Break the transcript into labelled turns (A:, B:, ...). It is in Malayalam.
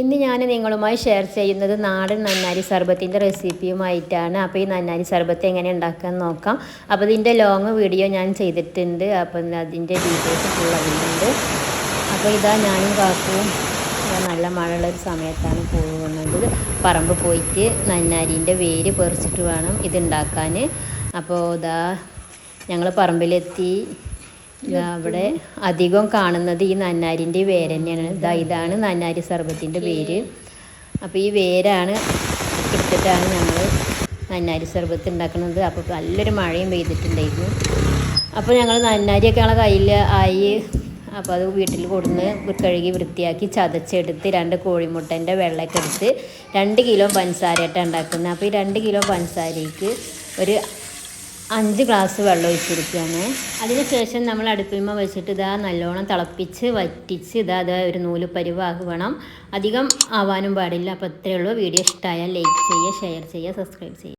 A: ഇന്ന് ഞാൻ നിങ്ങളുമായി ഷെയർ ചെയ്യുന്നത് നാടൻ നന്നാരി സർബത്തിന്റെ റെസിപ്പിയുമായിട്ടാണ് അപ്പോൾ ഈ നന്നാരി സർബത്ത് എങ്ങനെ ഉണ്ടാക്കാൻ നോക്കാം. അപ്പോൾ ഇതിന്റെ ലോങ് വീഡിയോ ഞാൻ ചെയ്തിട്ടുണ്ട്. അപ്പോൾ അതിന്റെ ഡീറ്റെയിൽസ് അതിലുണ്ട്. അപ്പോൾ ഇതാ ഞാനും കാക്കും നല്ല മഴയുള്ള ഒരു സമയത്താണ് പോകുന്നത് പറമ്പ് പോയിട്ട് നന്നാരിന്റെ വേര് പറിച്ചിട്ട് വേണം ഇതുണ്ടാക്കാൻ. അപ്പോൾ ഇതാ ഞങ്ങൾ പറമ്പിലെത്തി. അവിടെ അധികം കാണുന്നത് ഈ നന്നാരിന്റെ വേര് തന്നെയാണ് ഇതാ ഇതാണ് നന്നാരി സർബത്തിന്റെ പേര്. അപ്പോൾ ഈ വേരാണ് എടുത്തിട്ടാണ് ഞങ്ങൾ നന്നാരി സർബത്ത് ഉണ്ടാക്കുന്നത്. അപ്പോൾ നല്ലൊരു മഴയും പെയ്തിട്ടുണ്ടായിരുന്നു. അപ്പോൾ ഞങ്ങൾ നന്നാരിയൊക്കെ ഞങ്ങളെ കയ്യിൽ ആയി. അപ്പോൾ അത് വീട്ടിൽ കൊടുന്ന് കഴുകി വൃത്തിയാക്കി ചതച്ചെടുത്ത് രണ്ട് കോഴിമുട്ടന്റെ വെള്ളമൊക്കെ എടുത്ത് രണ്ട് കിലോ പഞ്ചസാരയായിട്ടാണ് ഉണ്ടാക്കുന്നത്. അപ്പോൾ ഈ രണ്ട് കിലോ പഞ്ചസാരയ്ക്ക് ഒരു അഞ്ച് ഗ്ലാസ് വെള്ളം ഒഴിച്ചിരിക്കുകയാണ് അതിനുശേഷം നമ്മൾ അടുപ്പിൽമ വെച്ചിട്ട് ഇതാ നല്ലോണം തിളപ്പിച്ച് വറ്റിച്ച് ഇതാ അത് ഒരു നൂൽ പരിവാകണം അധികം ആവാനും പാടില്ല. അപ്പോൾ ഇത്രയേ ഉള്ളൂ. വീഡിയോ ഇഷ്ടമായാൽ ലൈക്ക് ചെയ്യുക ഷെയർ ചെയ്യുക സബ്സ്ക്രൈബ് ചെയ്യുക.